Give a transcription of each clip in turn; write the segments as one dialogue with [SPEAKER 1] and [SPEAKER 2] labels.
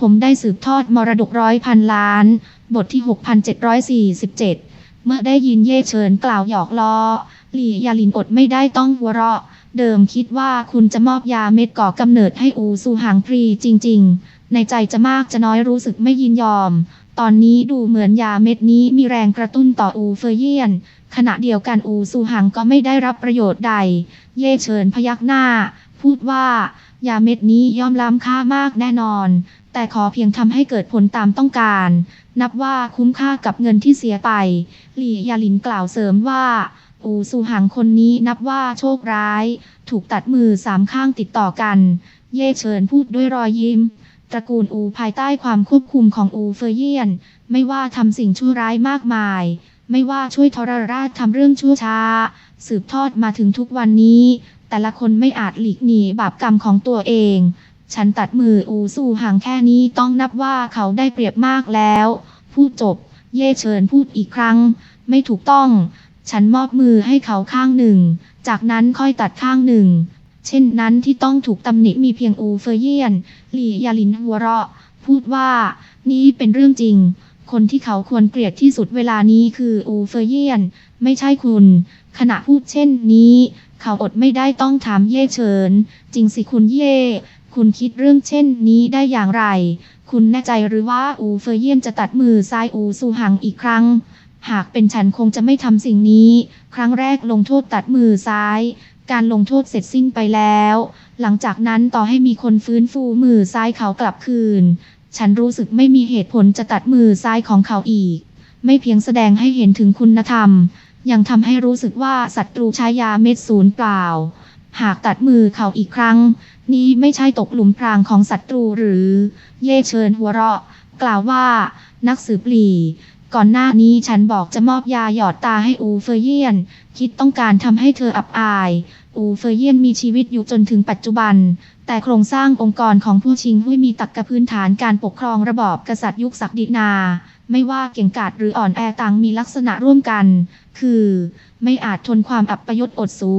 [SPEAKER 1] ผมได้สืบทอดมรดกร้อยพันล้าน บทที่ 6747 เมื่อได้ยินเย่เฉินกล่าวหยอกล้อ หลี่ยาลินอดไม่ได้ต้องหัวเราะ เดิมคิดว่าคุณจะมอบยาเม็ดก่อกำเนิดให้อูซูหางพรีจริง ๆ ในใจจะมากจะน้อยรู้สึกไม่ยินยอม ตอนนี้ดูเหมือนยาเม็ดนี้มีแรงกระตุ้นต่ออูเฟอร์เยียน ขณะเดียวกันอูซูหังก็ไม่ได้รับประโยชน์ใด เย่เฉินพยักหน้า พูดว่ายาเม็ดนี้ย่อมล้ำค่ามากแน่นอน แต่ขอเพียงทำให้เกิดผลตามต้องการ นับว่าคุ้มค่ากับเงินที่เสียไป หลี่ยาลินกล่าวเสริมว่า อูซูหังคนนี้นับว่าโชคร้าย ถูกตัดมือสามข้างติดต่อกัน เย่เฉินพูดด้วยรอยยิ้ม ตระกูลอูภายใต้ความควบคุมของอูเฟอร์เยียน ไม่ว่าทำสิ่งชั่วร้ายมากมาย ไม่ว่าช่วยทรราชทำเรื่องชั่วช้า สืบทอดมาถึงทุกวันนี้ แต่ละคนไม่อาจหลีกหนีบาปกรรมของตัวเอง ฉันตัดมืออูสู่ห่างแค่นี้ต้องนับว่าเขาได้เปรียบมากแล้ว พูดจบ เย่เฉินพูดอีกครั้ง ไม่ถูกต้อง ฉันมอบมือให้เขาข้างหนึ่ง จากนั้นค่อยตัดข้างหนึ่ง เช่นนั้นที่ต้องถูกตำหนิมีเพียงอูเฟอร์เยียน หลี่ยาลินหัวเราะ พูดว่า นี่เป็นเรื่องจริง คนที่เขาควรเกลียดที่สุดเวลานี้คืออูเฟอร์เยียน ไม่ใช่คุณ ขณะพูดเช่นนี้ เขาอดไม่ได้ต้องถามเย่เฉิน จริงสิคุณเย่ คุณคิดเรื่องเช่นนี้ได้อย่างไร คุณแน่ใจหรือว่าอูเฟอร์เยียนจะตัดมือซ้ายอูซูหังอีกครั้ง หากเป็นฉันคงจะไม่ทำสิ่งนี้ ครั้งแรกลงโทษตัดมือซ้าย การลงโทษเสร็จสิ้นไปแล้ว หลังจากนั้นต่อให้มีคนฟื้นฟูมือซ้ายเขากลับคืน ฉันรู้สึกไม่มีเหตุผลจะตัดมือซ้ายของเขาอีก ไม่เพียงแสดงให้เห็นถึงคุณธรรม ยังทำให้รู้สึกว่าศัตรูใช้ยาเม็ดศูนย์เปล่า หากตัดมือเขาอีกครั้ง นี้ไม่ใช่ตกหลุมพรางของศัตรูหรือ เย่เชิญหัวเราะ กล่าวว่า นักสืบหลีก่อนหน้านี้ฉันบอกจะมอบยาหยอดตาให้อูเฟอร์เยียน คิดต้องการทำให้เธออับอาย อูเฟอร์เยียนมีชีวิตอยู่จนถึงปัจจุบัน แต่โครงสร้างองค์กรของผู้ชิงหุ้ยมีตักกะพื้นฐานการปกครองระบอบกษัตริย์ยุคศักดินา ไม่ว่าเก่งกาจหรืออ่อนแอต่างมีลักษณะร่วมกัน คือ ไม่อาจทนความอับประยศอดสู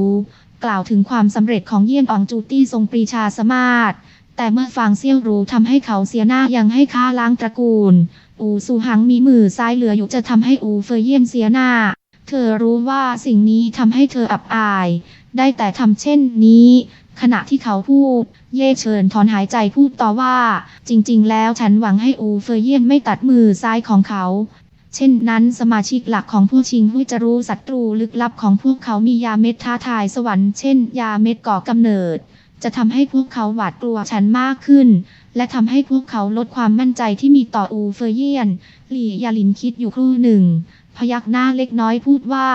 [SPEAKER 1] กล่าวถึงความสำเร็จของเยี่ยนอองจูตี้ทรงปรีชาสมาศแต่เมื่อฟางเซี่ยวรู้ทำให้เขาเสียหน้ายังให้ค่าล้างตระกูล อูซูหังมีมือซ้ายเหลืออยู่จะทำให้อูเฟยเยี่ยนเสียหน้า เธอรู้ว่าสิ่งนี้ทำให้เธออับอาย ได้แต่ทำเช่นนี้ ขณะที่เขาพูด เย่เชิญถอนหายใจพูดต่อว่า จริง ๆ แล้วฉันหวังให้อูเฟยเยี่ยนไม่ตัดมือซ้ายของเขา เช่นนั้นสมาชิกหลักของพวกชิงหุ้ยจะรู้ศัตรูลึกลับของพวกเขามียาเม็ดท้าทายสวรรค์เช่น ยาเม็ดก่อกำเนิด จะทำให้พวกเขาหวาดกลัวฉันมากขึ้น และทำให้พวกเขาลดความมั่นใจที่มีต่ออูเฟอร์เยียน หลี่ยาลินคิดอยู่ครู่หนึ่ง พยักหน้าเล็กน้อยพูดว่า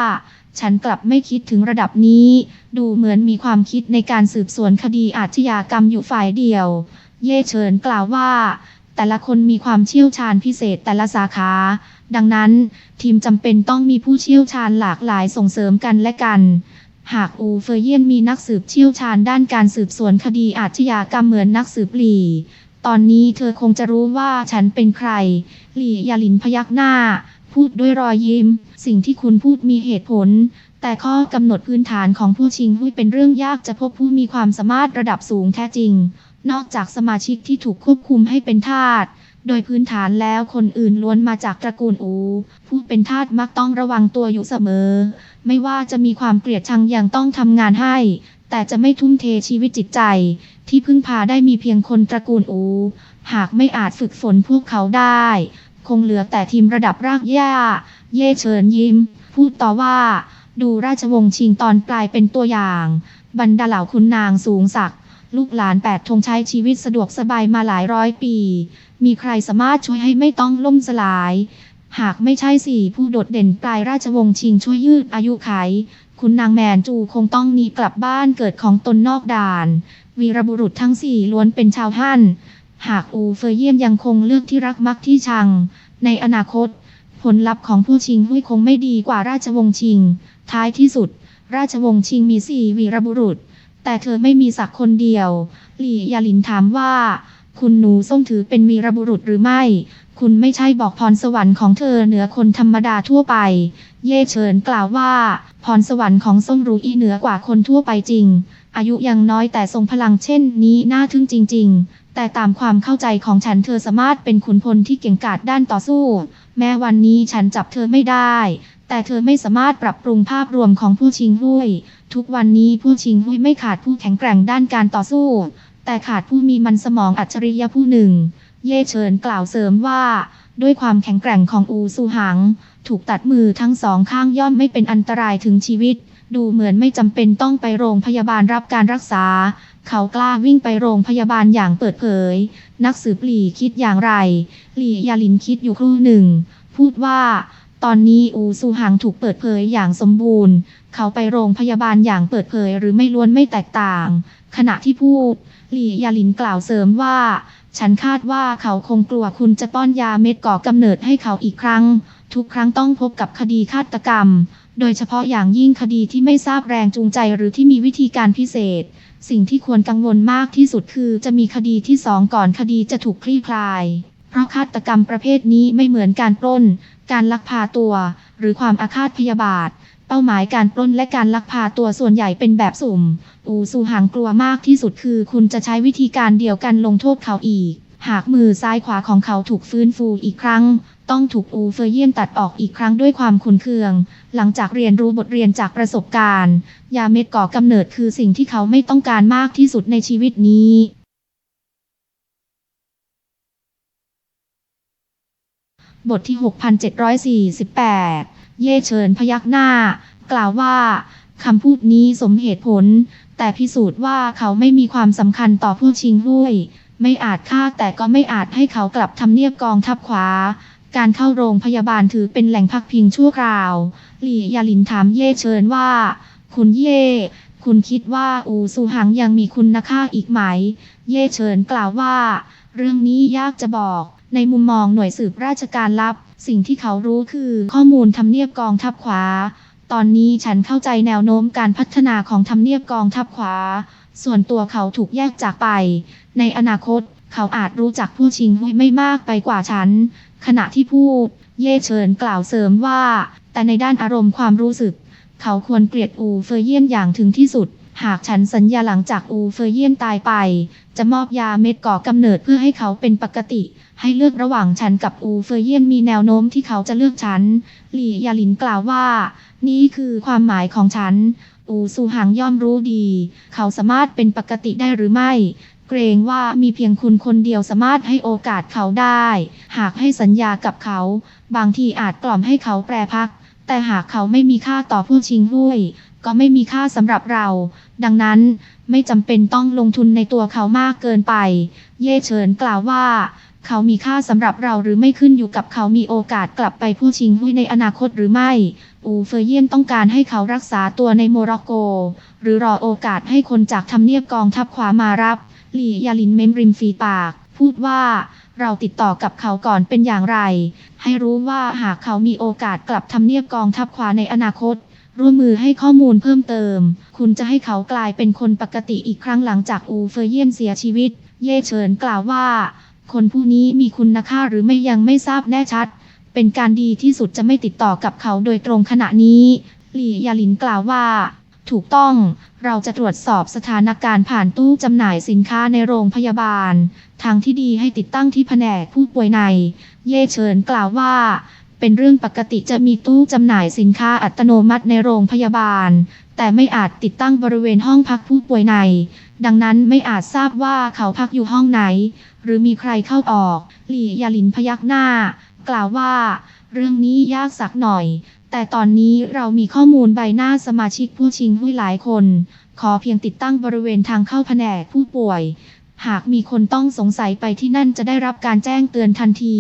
[SPEAKER 1] ฉันกลับไม่คิดถึงระดับนี้ ดูเหมือนมีความคิดในการสืบสวนคดีอาชญากรรมอยู่ฝ่ายเดียว เย่เฉินกล่าวว่า แต่ละคนมีความเชี่ยวชาญพิเศษแต่ละสาขา ดังนั้น ทีมจำเป็นต้องมีผู้เชี่ยวชาญหลากหลายส่งเสริมกันและกัน หากอูเฟอร์เยียนมีนักสืบเชี่ยวชาญด้านการสืบสวนคดีอาชญากรรมเหมือนนักสืบหลี่ตอนนี้เธอคงจะรู้ว่าฉันเป็นใคร หลี่ยาลินพยักหน้า พูดด้วยรอยยิ้ม สิ่งที่คุณพูดมีเหตุผล แต่ข้อกำหนดพื้นฐานของผู้ชิงหุ้ยเป็นเรื่องยากจะพบผู้มีความสามารถระดับสูงแท้จริง นอกจากสมาชิกที่ถูกควบคุมให้เป็นทาส โดยพื้นฐานแล้วคนอื่นล้วนมาจากตระกูลอู ผู้เป็นทาสมักต้องระวังตัวอยู่เสมอ ไม่ว่าจะมีความเกลียดชังอย่างต้องทำงานให้ แต่จะไม่ทุ่มเทชีวิตจิตใจ ที่พึ่งพาได้มีเพียงคนตระกูลอู หากไม่อาจฝึกฝนพวกเขาได้ คงเหลือแต่ทีมระดับรากหญ้า เย่เฉินยิ้ม พูดต่อว่า ดูราชวงศ์ชิงตอนปลายเป็นตัวอย่าง บรรดาเหล่าคุณนางสูงศักดิ ลูกหลานแปดธงใช้ชีวิตสะดวกสบายมาหลายร้อยปี มีใครสามารถช่วยให้ไม่ต้องล่มสลาย หากไม่ใช่สี่ผู้โดดเด่นปลายราชวงศ์ชิงช่วยยืดอายุไข คุณนางแมนจูคงต้องหนีกลับบ้านเกิดของตนนอกด่าน วีรบุรุษทั้งสี่ล้วนเป็นชาวฮั่น หากอูเฟยเยี่ยมยังคงเลือกที่รักมักที่ชัง ในอนาคต ผลลัพธ์ของผู้ชิงหุ้ยคงไม่ดีกว่าราชวงศ์ชิง ท้ายที่สุด ราชวงศ์ชิงมีสี่วีรบุรุษ แต่เธอไม่มีสักคนเดียว หลี่ยาลินถามว่า คุณหนูส้มถือเป็นวีรบุรุษหรือไม่ คุณไม่ใช่บอกพรสวรรค์ของเธอเหนือคนธรรมดาทั่วไป เย่เฉินกล่าวว่า พรสวรรค์ของส้มรู้อีเหนือกว่าคนทั่วไปจริง อายุยังน้อยแต่ทรงพลังเช่นนี้น่าทึ่งจริง ๆ แต่ตามความเข้าใจของฉันเธอสามารถเป็นขุนพลที่เก่งกาจด้านต่อสู้ แม้วันนี้ฉันจับเธอไม่ได้ แต่เธอไม่สามารถปรับปรุงภาพรวมของผู้ชิงหุ้ย ทุกวันนี้ผู้ชิงหุ้ยไม่ขาดผู้แข็งแกร่งด้านการต่อสู้ แต่ขาดผู้มีมันสมองอัจฉริยะผู้หนึ่ง เย่เฉินกล่าวเสริมว่า ด้วยความแข็งแกร่งของอูซูหัง ถูกตัดมือทั้งสองข้างย่อมไม่เป็นอันตรายถึงชีวิต ดูเหมือนไม่จำเป็นต้องไปโรงพยาบาลรับการรักษา เขากล้าวิ่งไปโรงพยาบาลอย่างเปิดเผย นักสืบหลี่คิดอย่างไร หลี่ยาลินคิดอยู่ครู่หนึ่ง พูดว่า ตอนนี้อูซูหังถูกเปิดเผยอย่างสมบูรณ์ เขาไปโรงพยาบาลอย่างเปิดเผยหรือไม่ล้วนไม่แตกต่าง ขณะที่พูด หลี่ยาลินกล่าวเสริมว่า ฉันคาดว่าเขาคงกลัวคุณจะป้อนยาเม็ดก่อกำเนิดให้เขาอีกครั้ง ทุกครั้งต้องพบกับคดีฆาตกรรม โดยเฉพาะอย่างยิ่งคดีที่ไม่ทราบแรงจูงใจหรือที่มีวิธีการพิเศษ สิ่งที่ควรกังวลมากที่สุดคือจะมีคดีที่สองก่อนคดีจะถูกคลี่คลาย เพราะฆาตกรรมประเภทนี้ไม่เหมือนการปล้น การลักพาตัว หรือความอาฆาตพยาบาท เป้าหมายการปล้นและการลักพาตัวส่วนใหญ่เป็นแบบสุ่ม อูซูหังกลัวมากที่สุดคือ คุณจะใช้วิธีการเดียวกันลงโทษเขาอีก หากมือซ้ายขวาของเขาถูกฟื้นฟูอีกครั้ง ต้องถูกอูเฟอร์เยียนตัดออกอีกครั้งด้วยความขุนเคือง หลังจากเรียนรู้บทเรียนจากประสบการณ์ ยาเม็ดก่อกำเนิดคือสิ่งที่เขาไม่ต้องการมากที่สุดในชีวิตนี้ บทที่ 6748 เย่เฉินพยักหน้า กล่าวว่าคำพูดนี้สมเหตุผล แต่พิสูจน์ว่าเขาไม่มีความสำคัญต่อผู้ชิงหุ้ยไม่อาจฆ่าแต่ก็ไม่อาจให้เขากลับทำเนียบกองทัพขวา การเข้าโรงพยาบาลถือเป็นแหล่งพักพิงชั่วคราว หลี่ยาลินถามเย่เชิญว่า คุณเย่คุณคิดว่าอูซูหังยังมีคุณค่าอีกไหม เย่เฉินกล่าวว่า เรื่องนี้ยากจะบอก ในมุมมองหน่วยสืบราชการลับ สิ่งที่เขารู้คือข้อมูลทำเนียบกองทัพขวา ตอนนี้ฉันเข้าใจแนวโน้มการพัฒนาของทำเนียบกองทัพขวา ส่วนตัวเขาถูกแยกจากไป ในอนาคต เขาอาจรู้จักผู้ชิงหุ้ยไม่มากไปกว่าฉัน ขณะที่พูด เย่เฉินกล่าวเสริมว่า แต่ในด้านอารมณ์ความรู้สึก เขาควรเกลียดอูเฟอร์เยียนอย่างถึงที่สุด หากฉันสัญญาหลังจากอูเฟรเยียนตายไป จะมอบยาเม็ดก่อกำเนิดเพื่อให้เขาเป็นปกติ ให้เลือกระหว่างฉันกับอูเฟรเยียนมีแนวโน้มที่เขาจะเลือกฉัน หลี่ยาลินกล่าวว่า นี่คือความหมายของฉัน อูซูหังย่อมรู้ดี เขาสามารถเป็นปกติได้หรือไม่ เกรงว่ามีเพียงคุณคนเดียวสามารถให้โอกาสเขาได้ หากให้สัญญากับเขา บางทีอาจกล่อมให้เขาแปรพัก แต่หากเขาไม่มีค่าต่อผู้ชิงหุ้ย ก็ไม่มีค่าสำหรับเรา ดังนั้นไม่จำเป็นต้องลงทุนในตัวเขามากเกินไป เย่เฉินกล่าวว่า เขามีค่าสำหรับเราหรือไม่ขึ้นอยู่กับเขามีโอกาสกลับไปผู้ชิงหุ้ยในอนาคตหรือไม่ อูเฟอร์เยียนต้องการให้เขารักษาตัวในโมร็อกโก หรือรอโอกาสให้คนจากทำเนียบกองทัพขวามารับ หลี่ยาลินเมมริมฝีปาก พูดว่าเราติดต่อกับเขาก่อนเป็นอย่างไร ให้รู้ว่าหากเขามีโอกาสกลับทำเนียบกองทัพขวาในอนาคต ร่วมมือให้ข้อมูลเพิ่มเติม คุณจะให้เขากลายเป็นคนปกติอีกครั้งหลังจากอูเฟอร์เยียนเสียชีวิต เย่เฉินกล่าวว่า คนผู้นี้มีคุณค่าหรือไม่ยังไม่ทราบแน่ชัด เป็นการดีที่สุดจะไม่ติดต่อกับเขาโดยตรงขณะนี้ หลี่ยาลินกล่าวว่า ถูกต้อง เราจะตรวจสอบสถานการณ์ผ่านตู้จำหน่ายสินค้าในโรงพยาบาล ทางที่ดีให้ติดตั้งที่แผนกผู้ป่วยใน เย่เฉินกล่าวว่า เป็นเรื่องปกติจะมีตู้จำหน่ายสินค้าอัตโนมัติในโรงพยาบาล แต่ไม่อาจติดตั้งบริเวณห้องพักผู้ป่วยใน ดังนั้นไม่อาจทราบว่าเขาพักอยู่ห้องไหน หรือมีใครเข้าออก หลี่ยาลินพยักหน้า กล่าวว่า เรื่องนี้ยากสักหน่อย แต่ตอนนี้เรามีข้อมูลใบหน้าสมาชิกผู้ชิงหุ้ยหลายคน ขอเพียงติดตั้งบริเวณทางเข้าแผนกผู้ป่วยหากมีคนต้องสงสัยไปที่นั่นจะได้รับการแจ้งเตือนทันที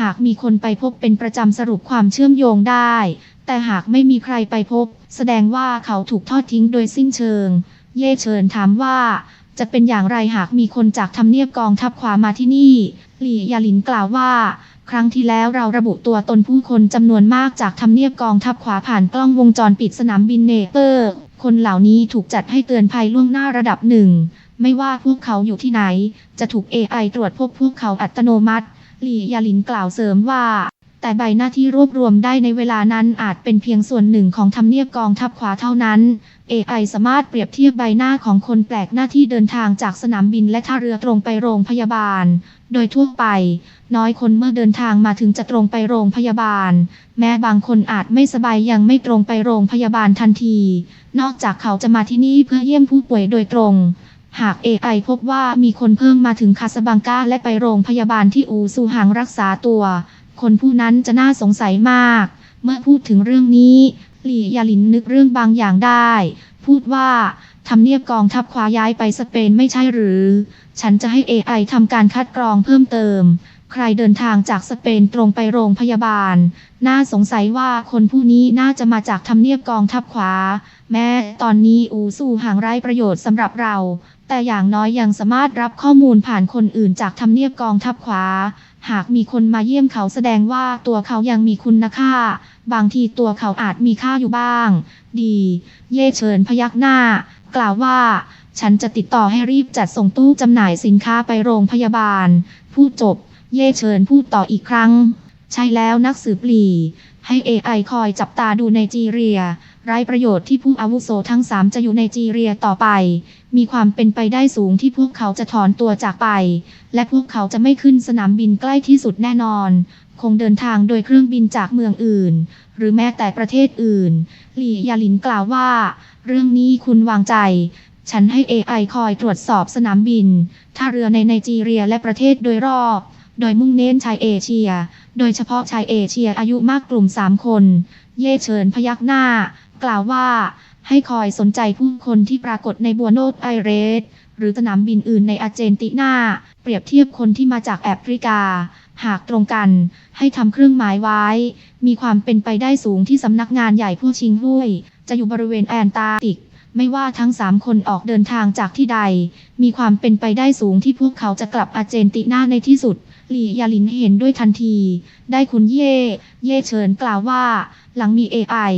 [SPEAKER 1] หากมีคนไปพบเป็นประจำสรุปความเชื่อมโยงได้ แต่หากไม่มีใครไปพบ แสดงว่าเขาถูกทอดทิ้งโดยสิ้นเชิง เย่เชิญถามว่า จะเป็นอย่างไรหากมีคนจากทำเนียบกองทัพขวามาที่นี่ หลี่ยาลินกล่าวว่า ครั้งที่แล้วเราระบุตัวตนผู้คนจำนวนมากจากทำเนียบกองทัพขวาผ่านกล้องวงจรปิดสนามบินเนเปอร์ คนเหล่านี้ถูกจัดให้เตือนภัยล่วงหน้าระดับหนึ่ง ไม่ว่าพวกเขาอยู่ที่ไหน จะถูก AI ตรวจพบพวกเขาอัตโนมัติ ลี่ยาลินกล่าวเสริมว่า แต่ใบหน้าที่รวบรวมได้ในเวลานั้นอาจเป็นเพียงส่วนหนึ่งของทำเนียบกองทัพขวาเท่านั้น AI สามารถเปรียบเทียบใบหน้าของคนแปลกหน้าที่เดินทางจากสนามบินและท่าเรือตรงไปโรงพยาบาล โดยทั่วไป น้อยคนเมื่อเดินทางมาถึงจะตรงไปโรงพยาบาล แม้บางคนอาจไม่สบายยังไม่ตรงไปโรงพยาบาลทันที นอกจากเขาจะมาที่นี่เพื่อเยี่ยมผู้ป่วยโดยตรง หาก AI พบว่ามีคนเพิ่มมาถึงคาสบังกาและไปโรงพยาบาลที่อูซูหางรักษาตัว คนผู้นั้นจะน่าสงสัยมาก เมื่อพูดถึงเรื่องนี้หลี่ยาลินนึกเรื่องบางอย่างได้ พูดว่าทำเนียบกองทัพขวาย้ายไปสเปนไม่ใช่หรือ ฉันจะให้ AI ทำการคัดกรองเพิ่มเติม ใครเดินทางจากสเปนตรงไปโรงพยาบาล น่าสงสัยว่าคนผู้นี้น่าจะมาจากทำเนียบกองทัพขวา แม้ตอนนี้อูสู้ห่างไร้ประโยชน์สำหรับเรา แต่อย่างน้อยยังสามารถรับข้อมูลผ่านคนอื่นจากทำเนียบกองทัพขวา หากมีคนมาเยี่ยมเขาแสดงว่าตัวเขายังมีคุณค่า บางทีตัวเขาอาจมีค่าอยู่บ้าง ดี เย่เฉินพยักหน้า กล่าวว่า ฉันจะติดต่อให้รีบจัดส่งตู้จำหน่ายสินค้าไปโรงพยาบาล พูดจบ เย่เฉินพูดต่ออีกครั้ง ใช่แล้วนักสืบหลีให้ AI คอยจับตาดูในจีเรีย ไร้ประโยชน์ที่ผู้อาวุโสทั้งสามจะอยู่ในจีเรียต่อไป มีความเป็นไปได้สูงที่พวกเขาจะถอนตัวจากไป และพวกเขาจะไม่ขึ้นสนามบินใกล้ที่สุดแน่นอน คงเดินทางโดยเครื่องบินจากเมืองอื่น หรือแม้แต่ประเทศอื่น หลี่ยาลินกล่าวว่า เรื่องนี้คุณวางใจ ฉันให้ AI คอยตรวจสอบสนามบินท่าเรือในไนจีเรียและประเทศโดยรอบ โดยมุ่งเน้นชายเอเชีย โดยเฉพาะชายเอเชียอายุมากกลุ่ม 3 คน เย่เฉินพยักหน้า กล่าวว่า ให้คอยสนใจผู้คนที่ปรากฏในบัวโนสไอเรส หรือสนามบินอื่นในอาร์เจนตินา เปรียบเทียบคนที่มาจากแอฟริกา หากตรงกัน ให้ทำเครื่องหมายไว้ มีความเป็นไปได้สูงที่สำนักงานใหญ่ผู้ชิงห้วย จะอยู่บริเวณแอนตาร์กติก ไม่ว่าทั้งสามคนออกเดินทางจากที่ใด มีความเป็นไปได้สูงที่พวกเขาจะกลับอาร์เจนตินาในที่สุดหลี่ยาลินเห็นด้วยทันที ได้คุณเย่ เย่เฉินกล่าวว่า หลังมี AI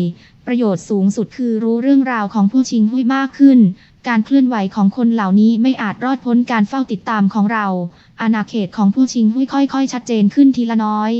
[SPEAKER 1] ประโยชน์สูงสุดคือรู้เรื่องราวของผู้ชิงหุ้ยมากขึ้น การเคลื่อนไหวของคนเหล่านี้ไม่อาจรอดพ้นการเฝ้าติดตามของเรา อาณาเขตของผู้ชิงหุ้ยค่อยๆ ชัดเจนขึ้นทีละน้อย